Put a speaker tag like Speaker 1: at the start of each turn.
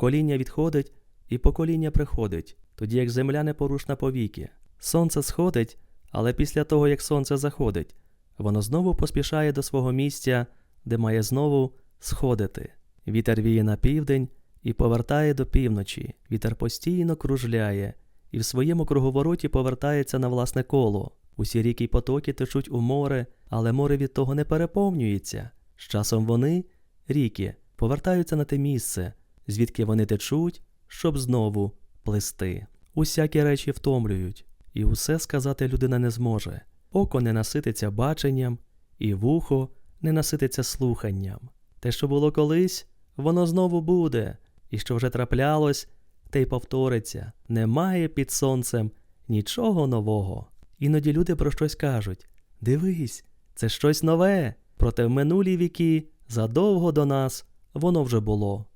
Speaker 1: Покоління відходить, і покоління приходить, тоді як земля непорушна повіки. Сонце сходить, але після того, як сонце заходить, воно знову поспішає до свого місця, де має знову сходити. Вітер віє на південь і повертає до півночі. Вітер постійно кружляє і в своєму круговороті повертається на власне коло. Усі ріки й потоки течуть у море, але море від того не переповнюється. З часом вони, ріки, повертаються на те місце, звідки вони течуть, щоб знову плисти. Усякі речі втомлюють, і усе сказати людина не зможе. Око не насититься баченням, і вухо не насититься слуханням. Те, що було колись, воно знову буде, і що вже траплялось, те й повториться. Немає під сонцем нічого нового. Іноді люди про щось кажуть Дивись, це щось нове. Проте в минулі віки, задовго до нас, воно вже було.